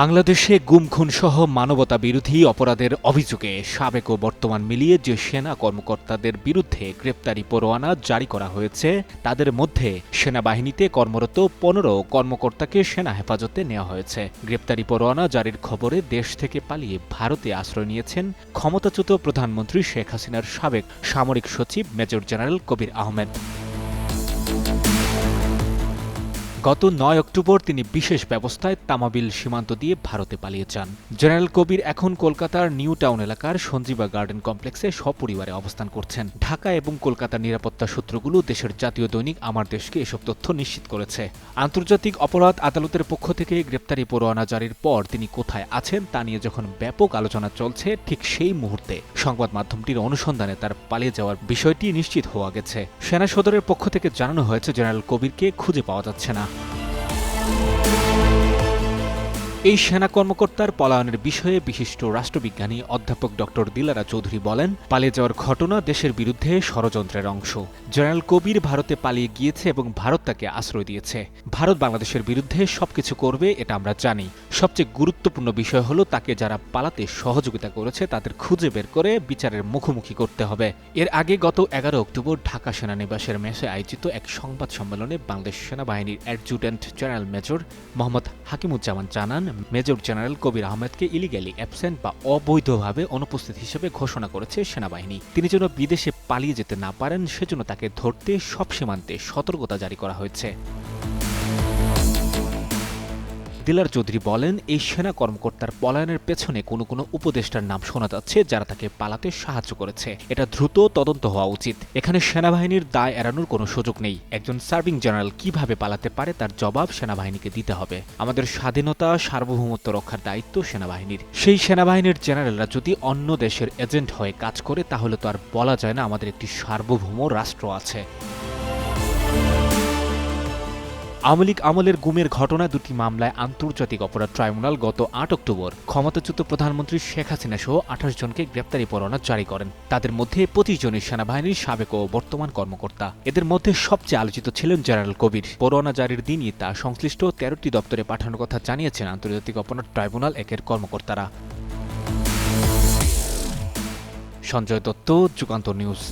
বাংলাদেশে গুম খুন সহ মানবতা বিরোধী অপরাধের অভিযোগে সাবেক ও বর্তমান মিলিয়ে যে সেনা কর্মকর্তাদের বিরুদ্ধে গ্রেপ্তারি পরোয়ানা জারি করা হয়েছে, তাদের মধ্যে সেনাবাহিনীতে কর্মরত পনেরো কর্মকর্তাকে সেনা হেফাজতে নেওয়া হয়েছে। গ্রেপ্তারি পরোয়ানা জারির খবরে দেশ থেকে পালিয়ে ভারতে আশ্রয় নিয়েছেন ক্ষমতাচ্যুত প্রধানমন্ত্রী শেখ হাসিনার সাবেক সামরিক সচিব মেজর জেনারেল কবির আহমেদ। গত নয় অক্টোবর তিনি বিশেষ ব্যবস্থায় তামাবিল সীমান্ত দিয়ে ভারতে পালিয়ে যান। জেনারেল কবির এখন কলকাতার নিউ টাউন এলাকার সঞ্জীবা গার্ডেন কমপ্লেক্সে সপরিবারে অবস্থান করছেন। ঢাকা এবং কলকাতার নিরাপত্তা সূত্রগুলো দেশের জাতীয় দৈনিক আমার দেশকে এসব তথ্য নিশ্চিত করেছে। আন্তর্জাতিক অপরাধ আদালতের পক্ষ থেকে গ্রেপ্তারি পরোয়ানা জারির পর তিনি কোথায় আছেন তা নিয়ে যখন ব্যাপক আলোচনা চলছে, ঠিক সেই মুহূর্তে সংবাদ মাধ্যমটির অনুসন্ধানে তার পালিয়ে যাওয়ার বিষয়টি নিশ্চিত হওয়া গেছে। সেনা সদরের পক্ষ থেকে জানানো হয়েছে, জেনারেল কবিরকে খুঁজে পাওয়া যাচ্ছে না। Thank you. এই সেনা কর্মকর্তার পলায়নের বিষয়ে বিশিষ্ট রাষ্ট্রবিজ্ঞানী অধ্যাপক ডক্টর দিলারা চৌধুরী বলেন, পালিয়ে যাওয়ার ঘটনা দেশের বিরুদ্ধে ষড়যন্ত্রের অংশ। জেনারেল কবির ভারতে পালিয়ে গিয়েছে এবং ভারত তাকে আশ্রয় দিয়েছে। ভারত বাংলাদেশের বিরুদ্ধে সবকিছু করবে এটা আমরা জানি। সবচেয়ে গুরুত্বপূর্ণ বিষয় হলো তাকে যারা পালাতে সহযোগিতা করেছে, তাদের খুঁজে বের করে বিচারের মুখোমুখি করতে হবে। এর আগে গত এগারো অক্টোবর ঢাকা সেনানিবাসের মেসে আয়োজিত এক সংবাদ সম্মেলনে বাংলাদেশ সেনাবাহিনীর adjutant general major Mohammad Hakimuzzaman জানান মেজর জেনারেল কবির আহমেদকে ইলিগ্যালি অ্যাবসেন্ট বা অবৈধভাবে অনুপস্থিত হিসেবে ঘোষণা করেছে সেনাবাহিনী। তিনি যেন বিদেশে পালিয়ে যেতে না পারেন, সেজন্য তাকে ধরতে সব সীমান্তে সতর্কতা জারি করা হয়েছে। দিলার চৌধুরী বলেন, এই সেনা কর্মকর্তার পলায়নের পেছনে কোনো কোনো উপদেষ্টার নাম শোনা যাচ্ছে, যারা তাকে পালাতে সাহায্য করেছে। এটা দ্রুত তদন্ত হওয়া উচিত। এখানে সেনাবাহিনীর দায় এড়ানোর কোনো সুযোগ নেই। একজন সার্ভিং জেনারেল কীভাবে পালাতে পারে তার জবাব সেনাবাহিনীকে দিতে হবে। আমাদের স্বাধীনতা, সার্বভৌমত্ব রক্ষার দায়িত্ব সেনাবাহিনীর। সেই সেনাবাহিনীর জেনারেলরা যদি অন্য দেশের এজেন্ট হয়ে কাজ করে, তাহলে তো আর বলা যায় না আমাদের একটি সার্বভৌম রাষ্ট্র আছে। আওয়ামী লীগ আমলের গুমের ঘটনা দুটি মামলায় আন্তর্জাতিক অপরাধ ট্রাইব্যুনাল গত আট অক্টোবর ক্ষমতাচ্যুত প্রধানমন্ত্রী শেখ হাসিনা সহ আঠাশ জনকে গ্রেপ্তারি পরোয়ানা জারি করেন। তাদের মধ্যে পঁচিশ জনের সেনাবাহিনীর সাবেক ও বর্তমান কর্মকর্তা। এদের মধ্যে সবচেয়ে আলোচিত ছিলেন জেনারেল কবির। পরোয়ানা জারির দিনই তা সংশ্লিষ্ট তেরোটি দপ্তরে পাঠানোর কথা জানিয়েছেন আন্তর্জাতিক অপরাধ ট্রাইব্যুনাল একের কর্মকর্তারা। সঞ্জয় দত্ত যুগান্ত নিউজ।